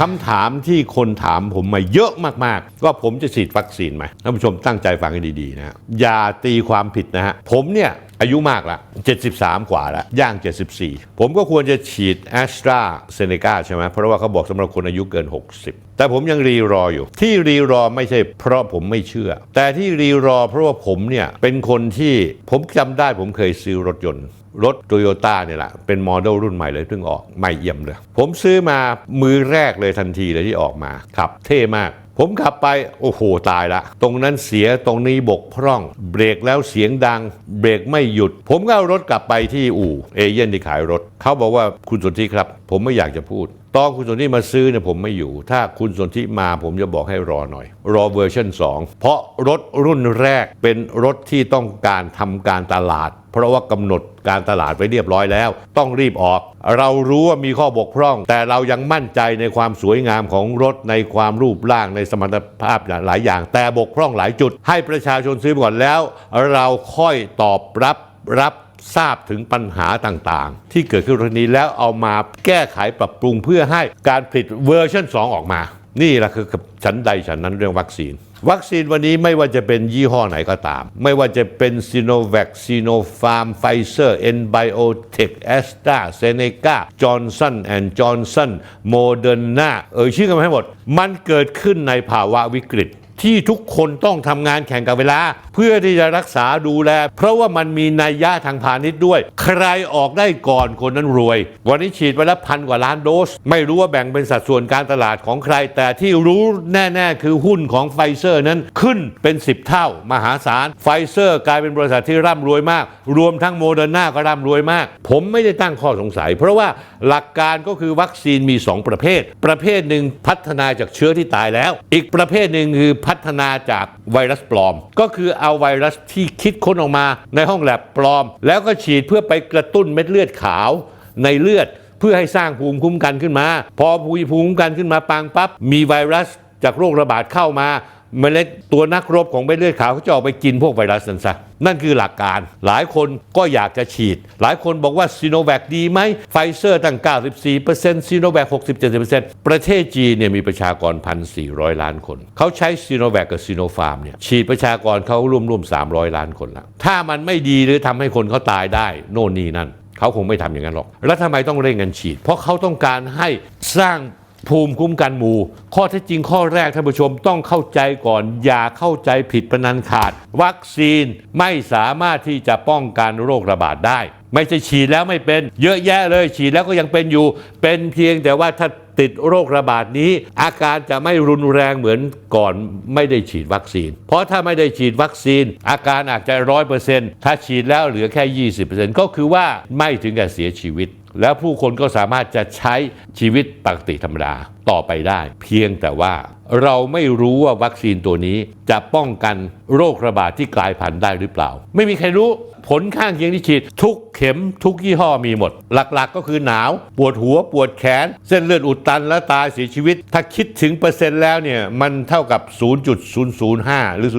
คำถามที่คนถามผมมาเยอะมากๆ ว่าผมจะฉีดวัคซีนไหมท่านผู้ชมตั้งใจฟังให้ดีๆนะฮะอย่าตีความผิดนะฮะผมเนี่ยอายุมากละ 73 กว่าละ ย่าง 74 ผมก็ควรจะฉีดแอสตราเซเนกาใช่ไหม เพราะว่าเขาบอกสำหรับคนอายุเกิน 60 แต่ผมยังรีรออยู่ ที่รีรอไม่ใช่เพราะผมไม่เชื่อ แต่ที่รีรอเพราะว่าผมเนี่ย เป็นคนที่ผมจำได้ผมเคยซื้อรถยนต์ รถโตโยต้าเนี่ยแหละเป็นโมเดลรุ่นใหม่เลยเพิ่งออกใหม่เยี่ยมเลย ผมซื้อมามือแรกเลยทันทีเลยที่ออกมาขับ เท่มาก ผมขับไปโอ้โหตายละ ตรงนั้นเสียตรงนี้บกพร่อง เบรกแล้วเสียงดัง เบรกไม่หยุด ผมก็เอารถกลับไปที่อู่เอเย่นที่ขายรถ เขาบอกว่าคุณสนธิครับ ผมไม่อยากจะพูดตอนคุณสนธิมาซื้อเนี่ยผมไม่อยู่ ถ้าคุณสนธิมาผมจะบอกให้รอหน่อย รอเวอร์ชัน2 เพราะรถรุ่นแรกเป็นรถที่ต้องการทำการตลาด ราะว่ากำหนดการตลาดไว้เรียบร้อยแล้ว ต้องรีบออก เรารู้ว่ามีข้อบกพร่อง แต่เรายังมั่นใจในความสวยงามของรถในความรูปร่างในสมรรถภาพหลายอย่าง แต่บกพร่องหลายจุด ให้ประชาชนซื้อก่อนแล้ว เราค่อยตอบรับรับทราบถึงปัญหาต่างๆ ที่เกิดขึ้นรื่องนี้แล้วเอามาแก้ไขปรับปรุงเพื่อให้การผลิตเวอร์ชัน2 ออกมา นี่แหละคือฉันใดฉันนั้นเรื่องวัคซีน วัคซีนวันนี้ไม่ว่าจะเป็นยี่ห้อไหนก็ตาม ไม่ว่าจะเป็นซีโนแวคซีโนฟาร์มไฟเซอร์เอ็นไบโอเทคแอสตราเซเนกาจอร์นสันแอนด์จอร์นสันโมเดอร์นาเอ่ยชื่อกันมาให้หมด มันเกิดขึ้นในภาวะวิกฤต ที่ทุกคนต้องทำงานแข่งกับเวลา เพื่อที่จะรักษาดูแล เพราะว่ามันมีนัยยะทางพาณิชย์ด้วย ใครออกได้ก่อนคนนั้นรวย วันนี้ฉีดไปแล้วพันกว่าล้านโดส ไม่รู้ว่าแบ่งเป็นสัดส่วนการตลาดของใคร แต่ที่รู้แน่ ๆ คือหุ้นของไฟเซอร์นั้นขึ้นเป็น 10 เท่า มหาศาลไฟเซอร์กลายเป็นบริษัทที่ร่ำรวยมาก รวมทั้งโมเดอร์นาก็ร่ำรวยมาก ผมไม่ได้ตั้งข้อสงสัย เพราะว่าหลักการก็คือวัคซีนมี 2 ประเภท ประเภทหนึ่งพัฒนาจากเชื้อที่ตายแล้ว อีกประเภทหนึ่งคือพัฒนาจากไวรัสปลอม ก็คือเอาไวรัสที่คิดค้นออกมาในห้องแลบปลอม แล้วก็ฉีดเพื่อไปกระตุ้นเม็ดเลือดขาวในเลือด เพื่อให้สร้างภูมิคุ้มกันขึ้นมา พอภูมิคุ้มกันขึ้นมาปังปั๊บมีไวรัสจากโรคระบาดเข้ามา เมล็ดตัวนักรบของเม็ดเลือดขาวเขาจะออกไปกินพวกไวรัสนั่นซะนั่นคือหลักการ หลายคนก็อยากจะฉีด หลายคนบอกว่าซีโนแวคดีไหมไฟเซอร์ตั้ง 94%ซีโนแวค60-70%ประเทศจีนเนี่ยมีประชากร 1,400 ล้านคน เขาใช้ซีโนแวคกับซีโนฟาร์มเนี่ยฉีดประชากรเขาร่วมๆ300 ล้านคนแล้วถ้ามันไม่ดีหรือทำให้คนเขาตายได้ โน่นนี่นั่นเขาคงไม่ทำอย่างนั้นหรอก แล้วทำไมต้องเร่งกันฉีด เพราะเขาต้องการให้สร้าง ภูมิคุ้มกันหมู่ ข้อเท็จจริงข้อแรกท่านผู้ชมต้องเข้าใจก่อน อย่าเข้าใจผิดประนันขาด วัคซีนไม่สามารถที่จะป้องกันโรคระบาดได้ ไม่ใช่ฉีดแล้วไม่เป็น เยอะแยะเลยฉีดแล้วก็ยังเป็นอยู่ เป็นเพียงแต่ว่าถ้าติดโรคระบาดนี้ อาการจะไม่รุนแรงเหมือนก่อนไม่ได้ฉีดวัคซีน เพราะถ้าไม่ได้ฉีดวัคซีน อาการอาจจะร้อยเปอร์เซ็นต์ถ้าฉีดแล้วเหลือแค่ 20%ก็คือว่าไม่ถึงกับเสียชีวิต แล้วผู้คนก็สามารถจะใช้ชีวิตปกติธรรมดาต่อไปได้ เพียงแต่ว่าเราไม่รู้ว่าวัคซีนตัวนี้จะป้องกันโรคระบาดที่กลายพันธุ์ได้หรือเปล่า ไม่มีใครรู้ผลข้างเคียงที่ฉีด ทุกเข็มทุกยี่ห้อมีหมด หลักๆก็คือหนาว ปวดหัวปวดแขน เส้นเลือดอุดตันและตายเสียชีวิต ถ้าคิดถึงเปอร์เซ็นต์แล้วเนี่ย มันเท่ากับ 0.005 หรือ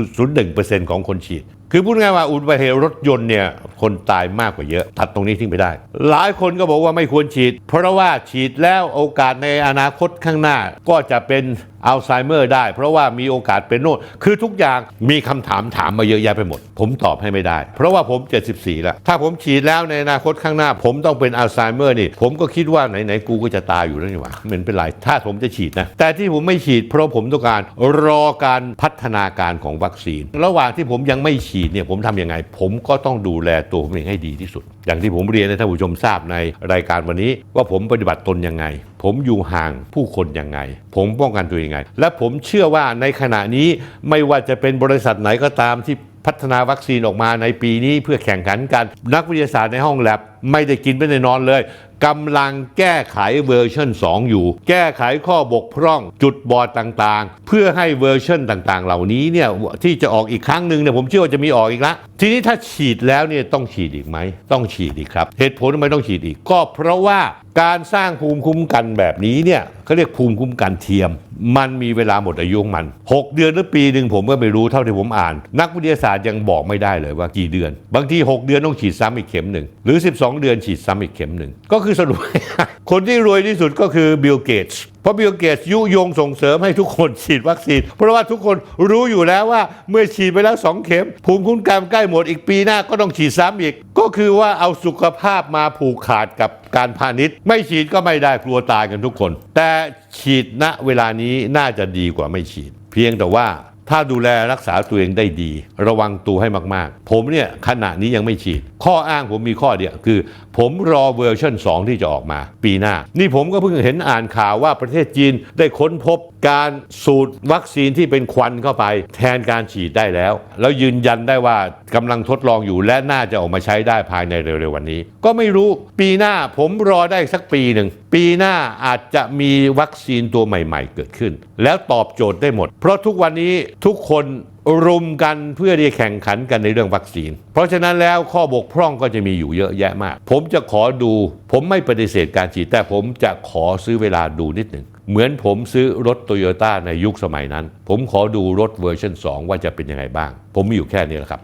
0.01%ของคนฉีด คือพูดง่ายว่าอุบัติเหตุรถยนต์เนี่ยคนตายมากกว่าเยอะ ตัดตรงนี้ทิ้งไปได้ หลายคนก็บอกว่าไม่ควรฉีด เพราะว่าฉีดแล้วโอกาสในอนาคตข้างหน้าก็จะเป็นอัลไซเมอร์ได้ เพราะว่ามีโอกาสเป็นโน่นคือทุกอย่างมีคำถามถามมาเยอะแยะไปหมด ผมตอบให้ไม่ได้ เพราะว่าผม 74 แล้ว ถ้าผมฉีดแล้วในอนาคตข้างหน้า ผมต้องเป็นอัลไซเมอร์นี่ ผมก็คิดว่าไหน ๆ กูก็จะตายอยู่แล้วนี่หว่าไมันเป็นไร ถ้าผมจะฉีดนะ แต่ที่ผมไม่ฉีด เพราะผมต้องการรอการพัฒนาการของวัคซีน ระหว่างที่ผมยังไม่ฉีดเนี่ยผมทำยังไง ผมก็ต้องดูแลตัวผมเองให้ดีที่สุด อย่างที่ผมเรียนให้ท่านผู้ชมทราบในรายการวันนี้ ว่าผมปฏิบัติตนยังไงผมอยู่ห่างผู้คนยังไง ผมป้องกันตัวยังไง และผมเชื่อว่าในขณะนี้ไม่ว่าจะเป็นบริษัทไหนก็ตามที่พัฒนาวัคซีนออกมาในปีนี้เพื่อแข่งขันกัน นักวิทยาศาสตร์ในห้องแลบ ไม่ได้กินไม่ได้นอนเลยกำลังแก้ไขเวอร์ชัน2 อยู่ แก้ไขข้อบกพร่องจุดบอดต่างๆ เพื่อให้เวอร์ชันต่างๆ เหล่านี้เนี่ยที่จะออกอีกครั้งหนึ่งเนี่ยผมเชื่อว่าจะมีออกอีกละทีนี้ถ้าฉีดแล้วเนี่ยต้องฉีดอีกไหม ต้องฉีดอีกครับ เหตุผลทำไมต้องฉีดอีกก็เพราะว่าการสร้างภูมิคุ้มกันแบบนี้เนี่ยเขาเรียกภูมิคุ้มกันเทียม มันมีเวลาหมดอายุของมัน 6 เดือนหรือปีหนึ่งผมก็ไม่รู้เท่าที่ผมอ่าน นักวิทยาศาสตร์ยังบอกไม่ได้เลยว่ากี่เดือน บางที 6 เดือนต้องฉีดซ้ำอีกเข็มหนึ่งหรือ2 เดือนฉีดซ้ำอีกเข็มหนึ่ง ก็คือสรุป คนที่รวยที่สุดก็คือบิลเกตส์เพราะบิลเกตส์ยุยงส่งเสริมให้ทุกคนฉีดวัคซีน เพราะว่าทุกคนรู้อยู่แล้วว่าเมื่อฉีดไปแล้ว 2 เข็ม ภูมิคุ้มกันใกล้หมดอีกปีหน้าก็ต้องฉีดซ้ำอีก ก็คือว่าเอาสุขภาพมาผูกขาดกับการพาณิชย์ ไม่ฉีดก็ไม่ได้กลัวตายกันทุกคน แต่ฉีดณเวลานี้น่าจะดีกว่าไม่ฉีด เพียงแต่ว่า ถ้าดูแลรักษาตัวเองได้ดี ระวังตัวให้มาก ๆ ผมเนี่ยขณะนี้ยังไม่ฉีด ข้ออ้างผมมีข้อเดียวคือ ผมรอเวอร์ชัน2 ที่จะออกมา ปีหน้า นี่ผมก็เพิ่งเห็นอ่านข่าวว่าประเทศจีนได้ค้นพบการสูดวัคซีนที่เป็นควันเข้าไป แทนการฉีดได้แล้ว แล้วยืนยันได้ว่ากำลังทดลองอยู่และน่าจะออกมาใช้ได้ภายในเร็วๆวันนี้ ก็ไม่รู้ปีหน้าผมรอได้สักปีหนึ่ง ปีหน้าอาจจะมีวัคซีนตัวใหม่ๆเกิดขึ้น แล้วตอบโจทย์ได้หมด เพราะทุกวันนี้ทุกคนรุมกันเพื่อที่จะแข่งขันกันในเรื่องวัคซีน เพราะฉะนั้นแล้วข้อบกพร่องก็จะมีอยู่เยอะแยะมาก ผมจะขอดู ผมไม่ปฏิเสธการฉีดแต่ผมจะขอซื้อเวลาดูนิดหนึ่ง เหมือนผมซื้อรถโตโยต้าในยุคสมัยนั้น ผมขอดูรถเวอร์ชัน2 ว่าจะเป็นยังไงบ้าง ผมมีอยู่แค่นี้แหละครับ